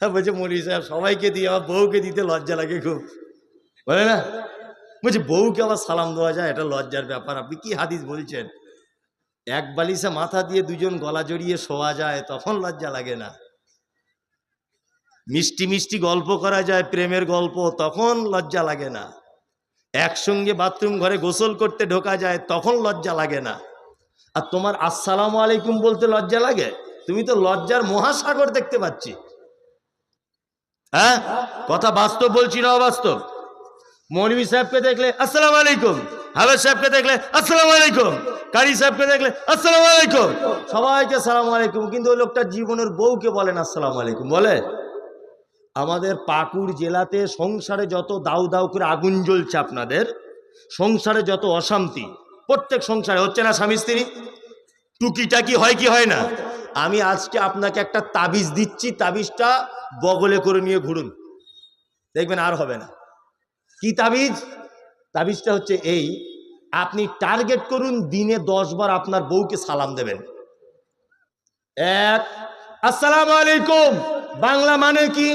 হ্যাঁ বলছে মৌলী সাহেব, সবাইকে দিয়ে আমার বউকে দিতে লজ্জা লাগে খুব। বলে না? বলছে, বউকে আবার সালাম দেওয়া যায়, এটা লজ্জার ব্যাপার। আপনি কি হাদিস বলছেন? এক বালিশে মাথা দিয়ে দুজন গলা জড়িয়ে শোয়া যায়, তখন লজ্জা লাগে না। মিষ্টি মিষ্টি গল্প করা যায়, প্রেমের গল্প, তখন লজ্জা লাগে না। একসঙ্গে বাথরুম ঘরে গোসল করতে ঢোকা যায়, তখন লজ্জা লাগে না। আর তোমার আসসালামু আলাইকুম বলতে লজ্জা লাগে? তুমি তো লজ্জার মহাসাগর দেখতে পাচ্ছি। হ্যাঁ? কথা বাস্তব বলছি না অবাস্তব? মৌলভী সাহেবকে দেখলে, আসসালামু আলাইকুম। হাবের সাহেবকে দেখলে, আসসালামু আলাইকুম। কারি সাহেবকে দেখলে, আসসালামু আলাইকুম। সবাইকে সালাম আলাইকুম। কিন্তু ওই লোকটা জীবনের বউকে বলেন আসসালামু আলাইকুম। বলে? আমাদের পাকুড় জেলাতে সংসারে যত দাউ দাউ করে আগুন জ্বলছে আপনাদের, সংসারে যত অশান্তি, প্রত্যেক সংসারে হচ্ছে না স্বামী স্ত্রী? টুকিটাকি হয় কি হয় না? আমি আজকে আপনাকে একটা তাবিজ দিচ্ছি, তাবিজটা বগলে করে নিয়ে ঘুরুন। দেখবেন আর হবে না। কি তাবিজ? তাবিজটা হচ্ছে এই, আপনি টার্গেট করুন দিনে দশ বার আপনার বউকে সালাম দেবেন। এক, আসসালাম আলাইকুম। বাংলা মানে কি?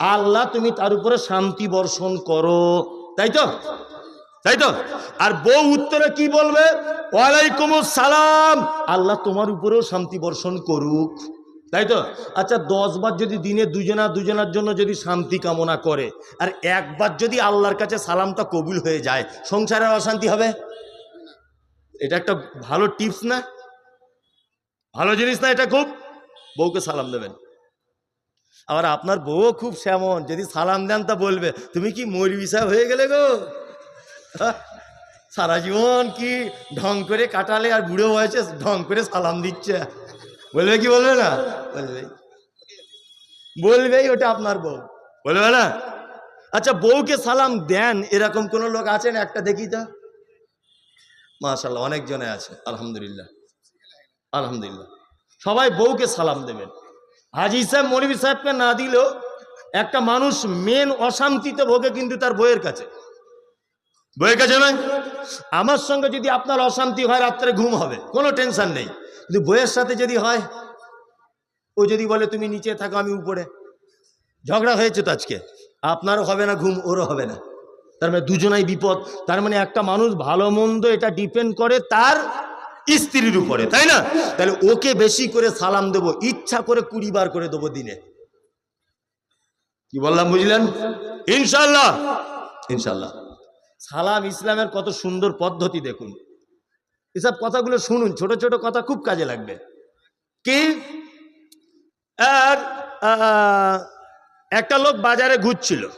আল্লাহ তুমি তার উপরে শান্তি বর্ষণ করো। তাই তো? তাই তো? আর বউ উত্তরে কি বলবে? ওয়ালাইকুম সালাম। আল্লাহ তোমার উপরেও শান্তি বর্ষণ করুক। তাই তো? আচ্ছা দশবার যদি দিনে দুজনা দুজনার জন্য যদি শান্তি কামনা করে, আর একবার যদি আল্লাহর কাছে সালামটা কবুল হয়ে যায় সংসারের অশান্তি হবে? এটা একটা ভালো টিপস না? ভালো জিনিস না এটা খুব? বউকে সালাম দেবেন। আবার আপনার বউও খুব শ্যামন যদি সালাম দেন তা বলবে, তুমি কি মৌলবি সাহেব হয়ে গেলে গো? সারা জীবন কি ঢং করে কাটালে আর বুড়ো বয়সে ঢং করে সালাম দিচ্ছে? বলবে কি বলবে না? বলবে। বলবেই ওটা আপনার বউ। বলবে না? আচ্ছা বউকে সালাম দেন, এরকম কোন লোক আছেন? একটা দেখি তো। মাশাল্লাহ অনেকজনে আছে, আলহামদুলিল্লাহ। আলহামদুলিল্লাহ। সবাই বউকে সালাম দেবেন। হাজি সাহেব, মনিবি সাহেবকে না দিলেও একটা মানুষ মেন অশান্তিতে ভোগে কিন্তু তার বইয়ের কাছে। বইয়ের কাছে নয় আমার সঙ্গে যদি আপনার অশান্তি হয়, রাত্রে ঘুম হবে। কোনো টেনশন নেই। কিন্তু বইয়ের সাথে যদি হয়, ও যদি বলে, তুমি নিচে থাকো, আমি উপরে। ঝগড়া হয়েছে তো আজকে। আপনারও হবে না, ঘুম, ওরও হবে না। তার মানে দুজনাই বিপদ। তার মানে একটা মানুষ ভালো মন্দ এটা ডিপেন্ড করে তার স্ত্রীর উপরে, তাই না? তাহলে ওকে বেশি করে সালাম দেবো, ইচ্ছা করে কুড়ি বার করে দেবো দিনে। কি বললাম, বুঝলেন? ইনশাল্লাহ ইনশাল্লাহ সালাম ইসলামের কত সুন্দর পদ্ধতি দেখুন। এসব কথাগুলো শুনুন, ছোট ছোট কথা খুব কাজে লাগবে। কি? আর একটা লোক বাজারে ঘুরছিল।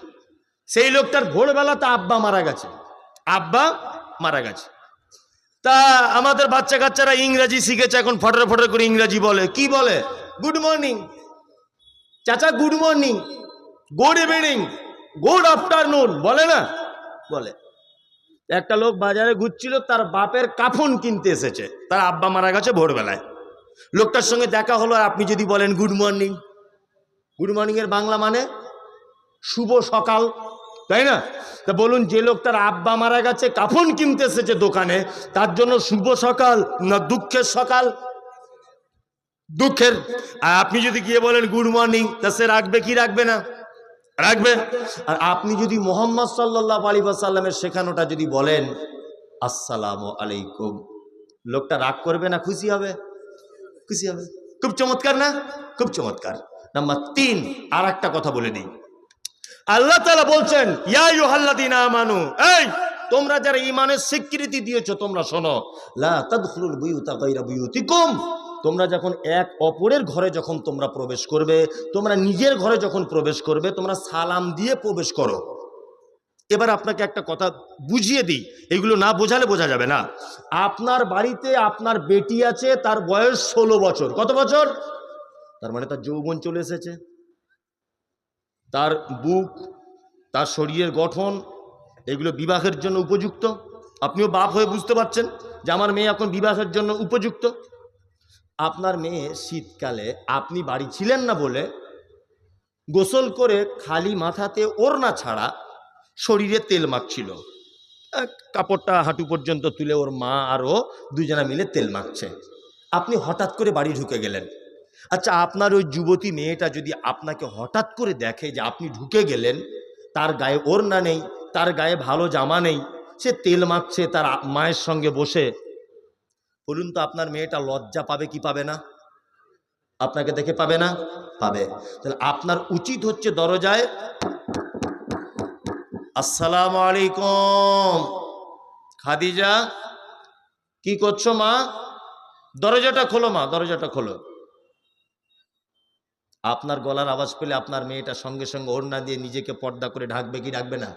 সেই লোকটার ভোরবেলাতে আব্বা মারা গেছে। আব্বা মারা গেছে। তা আমাদের বাচ্চা কাচ্চারা ইংরাজি শিখেছে এখন, ফটরে ফটরে করে ইংরাজি বলে। কি বলে? গুড মর্নিং চাচা good morning good evening good afternoon বলে না? বলে। একটা লোক বাজারে ঘুরছিল, তার বাপের কাফন কিনতে এসেছে। তার আব্বা মারা গেছে ভোরবেলায়। লোকটার সঙ্গে দেখা হলো, আর আপনি যদি বলেন গুড মর্নিং গুড মর্নিং এর বাংলা মানে শুভ সকাল, তাই না? তা বলুন, যে লোক তার আব্বা মারা গেছে, কাফন কিনতে এসেছে দোকানে, তার জন্য শুভ সকাল না দুঃখের সকাল? দুঃখের। আর আপনি যদি গিয়ে বলেন গুড মর্নিং তা সে রাখবে কি রাখবে না? রাখবে? আর আপনি যদি মোহাম্মদ সাল্লাহ আলী সাল্লামের শেখানোটা যদি বলেন, আসসালাম আলাইকুম। লোকটা রাগ করবে না, খুশি হবে? খুশি হবে। খুব চমৎকার না? খুব চমৎকার। নাম্বার তিন আর একটা কথা বলে নিই। আল্লাহ তালা বলছেন আমানু। এই, তোমরা যারা ইমানের স্বীকৃতি দিয়েছ, তোমরা শোনো। লা তাদখুলুল বুয়ুতা গায়রা বুয়ুতিকুম। তোমরা যখন এক অপরের ঘরে যখন তোমরা প্রবেশ করবে, তোমরা নিজের ঘরে যখন প্রবেশ করবে, তোমরা সালাম দিয়ে প্রবেশ করো। এবার আপনাকে একটা কথা বুঝিয়ে দিই, এগুলো না বোঝালে বোঝা যাবে না। আপনার বাড়িতে আপনার বেটি আছে, তার বয়স ষোলো বছর। কত বছর? তার মানে তার যৌবন চলে এসেছে। তার বুক, তার শরীরের গঠন, এগুলো বিবাহের জন্য উপযুক্ত। আপনিও বাপ হয়ে বুঝতে পারছেন যে আমার মেয়ে এখন বিবাহের জন্য উপযুক্ত। আপনার মেয়ে শীতকালে আপনি বাড়ি ছিলেন না বলে গোসল করে খালি মাথাতে ওড়না ছাড়া শরীরে তেল মাখছিল। কাপড়টা হাঁটু পর্যন্ত তুলে ওর মা আর ও দুজনা মিলে তেল মাখছে। আপনি হঠাৎ করে বাড়ি ঢুকে গেলেন। আচ্ছা আপনার ওই যুবতী মেয়েটা যদি আপনাকে হঠাৎ করে দেখে যে আপনি ঢুকে গেলেন, তার গায়ে ওড়না নেই, তার গায়ে ভালো জামা নেই, সে তেল মাখছে, তার মায়ের সঙ্গে বসে বলুন তো আপনার মেয়েটা লজ্জা পাবে কি পাবে না? আপনাকে দেখে পাবে না? পাবে। তাহলে আপনার উচিত হচ্ছে দরজায়, আসসালামু আলাইকুম। খাদিজা, কি করছ মা? দরজাটা খোলো মা, দরজাটা খোলো। আপনার গলার আওয়াজ পেলে আপনার মেয়েটা সঙ্গে সঙ্গে ওড়না দিয়ে নিজেকে পর্দা করে ঢাকবে কি ঢাকবে না?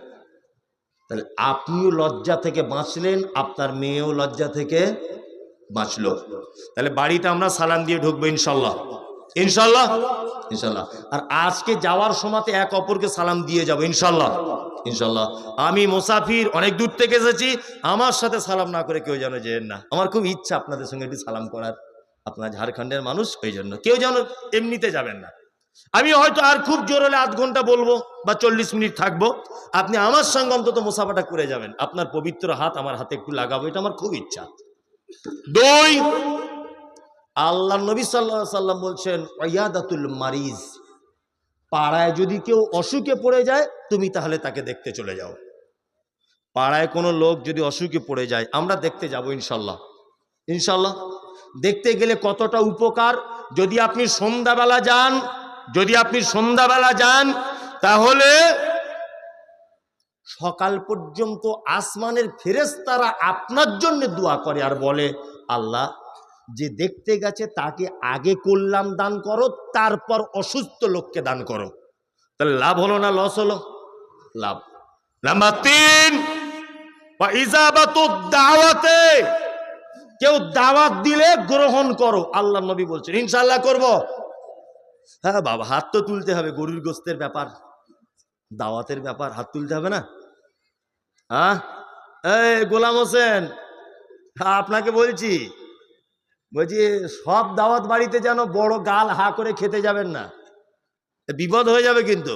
তাহলে আপনিও লজ্জা থেকে বাঁচলেন, আপনার মেয়েও লজ্জা থেকে বাঁচলো। তাহলে বাড়িতে আমরা সালাম দিয়ে ঢুকবো ইনশাল্লাহ। ইনশাল্লাহ? ইনশাল্লাহ। আর আজকে যাওয়ার সময়তে এক অপরকে সালাম দিয়ে যাব ইনশাল্লাহ। ইনশাল্লাহ। আমি মুসাফির অনেক দূর থেকে এসেছি, আমার সাথে সালাম না করে কেউ যেন যেন না। আমার খুব ইচ্ছা আপনাদের সঙ্গে একটু সালাম করার। আপনার ঝাড়খণ্ডের মানুষ ওই জন্য কেউ যেন এমনিতে যাবেন না। আমি হয়তো আর খুব জোর হলে আধ ঘণ্টা বলব বা চল্লিশ মিনিট থাকব। আপনি আমার সঙ্গে অন্তত মুসাফাটা করে যাবেন। আপনার পবিত্র হাত আমার হাতে একটু লাগাবো, এটা আমার খুব ইচ্ছা। দুই আল্লাহ নবী সাল্লাহ সাল্লাম বলছেন ওয়াদাতুল মারিজ, পাড়ায় যদি কেউ অসুখে পড়ে যায়, তুমি তাহলে তাকে দেখতে চলে যাও। পাড়ায় কোনো লোক যদি অসুখে পড়ে যায়, আমরা দেখতে যাব ইনশাল্লাহ। ইনশাল্লাহ। দেখতে গেলে কতটা উপকার, যদি আপনি সন্ধ্যাবেলা যান, যদি আপনি সন্ধ্যাবেলা যান, তাহলে সকাল পর্যন্ত আসমানের ফেরেস তারা আপনার জন্য দোয়া করে আর বলে, আল্লাহ, যে দেখতে গেছে তাকে আগে করলাম দান করো, তারপর অসুস্থ লোককে দান করো। তাহলে লাভ হলো না লস হলো? লাভ। নাম্বার তিন দাওয়াতে কেউ দাওয়াত দিলে গ্রহণ করো। আল্লাহ নবী বলছেন ইনশাল্লাহ করব। হ্যাঁ বাবা, হাত তো তুলতে হবে, গরুর গোস্তের ব্যাপার। দাওয়াতের ব্যাপার, হাত তুলতে হবে না? হ্যাঁ? এই গোলাম হোসেন, আপনাকে বলছি বলছি, সব দাওয়াত বাড়িতে যেন বড় গাল হা করে খেতে যাবেন না। বিপদ হয়ে যাবে কিন্তু।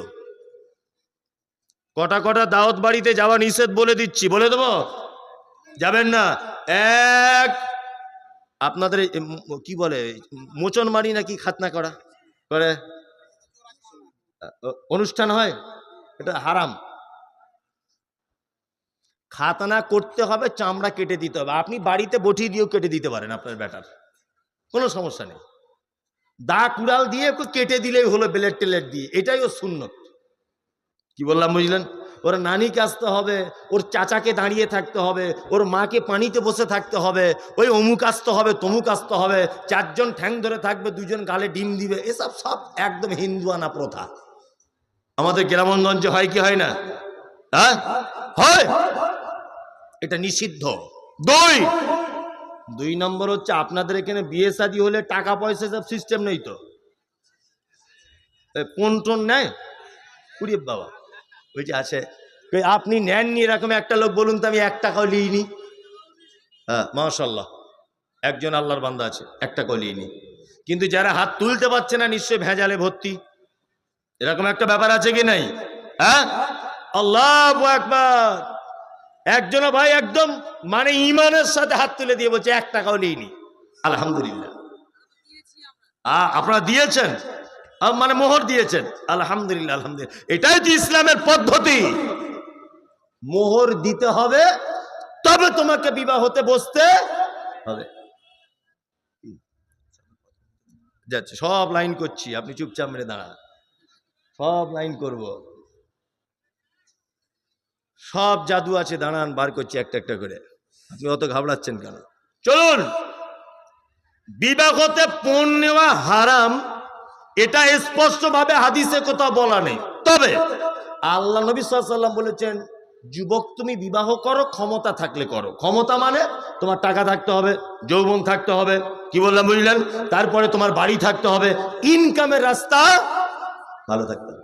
কটা কটা দাওয়াত বাড়িতে যাওয়া নিষেধ বলে দিচ্ছি, বলে দেবো? যাবেন না। এক, আপনাদের কি বলে, মোচন মারি নাকি খাতনা করা? করে? অনুষ্ঠান হয়? এটা হারাম। খাতনা করতে হবে, চামড়া কেটে দিতে হবে। আপনি বাড়িতে বটি দিয়েও কেটে দিতে পারেন আপনার ব্যাটার। কোনো সমস্যা নেই। দা কুড়াল দিয়ে একটু কেটে দিলেই হলো বেলেট টেলেট দিয়ে। এটাই ওর শূন্য কি বললাম, বুঝলেন? ওর নানিকে আসতে হবে, ওর চাচাকে দাঁড়িয়ে থাকতে হবে, ওর মাকে পানিতে বসে থাকতে হবে, ওই অমুক আসতে হবে, তমুক আসতে হবে, চারজন ঠ্যাং ধরে থাকবে, দুজন গালে ডিম দিবে, এসব সব একদম হিন্দুয়ানা প্রথা। আমাদের গ্রামগঞ্জে হয় কি হয় না? হ্যাঁ? হয়? এটা নিষিদ্ধ। দুই। দুই নম্বর হচ্ছে আপনাদের এখানে বিয়ে শাদী হলে টাকা পয়সা সব সিস্টেম নেই তো। কোন টোন নেয়? কুড়িয়ে বাবা। ওই যে আছে। আপনি নেননি এরকম একটা লোক বলুন তো আমি এক টাকাও লিইনি। হ্যাঁ মাশাল্লাহ একজন আল্লাহর বান্দা আছে, এক টাকাও লিইনি। কিন্তু যারা হাত তুলতে পারছে না, নিশ্চয়ই ভেজালে ভর্তি। এরকম একটা ব্যাপার আছে কি নাই? হ্যাঁ? আল্লাহ একবার একজন ভাই একদম মানে ইমানের সাথে হাত তুলে দিয়ে বলছে, এক টাকাও নেইনি। আলহামদুলিল্লাহ। আপনারা দিয়েছেন? মানে মোহর দিয়েছেন? আলহামদুলিল্লাহ আলহামদুলিল্লাহ। এটাই তো ইসলামের পদ্ধতি। মোহর দিতে হবে, তবে তোমাকে বিবাহ হতে বসতে হবে। যাচ্ছে, সব লাইন করছি, আপনি চুপচাপ মেরে দাঁড়ান। সব লাইন করব। সব জাদু আছে, দাঁড়ান, বার করছি একটা একটা করে। আপনি অত ঘাবড়াচ্ছেন কেন? চলুন। বিবাহতে পণ নেওয়া হারাম, এটা স্পষ্টভাবে হাদিসে কোথাও বলা নেই। তবে আল্লাহ নবী সাল্লাম বলেছেন, যুবক, তুমি বিবাহ করো, ক্ষমতা থাকলে করো। ক্ষমতা মানে তোমার টাকা থাকতে হবে, যৌবন থাকতে হবে, কি বললাম বুঝলেন? তারপরে তোমার বাড়ি থাকতে হবে, ইনকামের রাস্তা ভালো থাকতে হবে।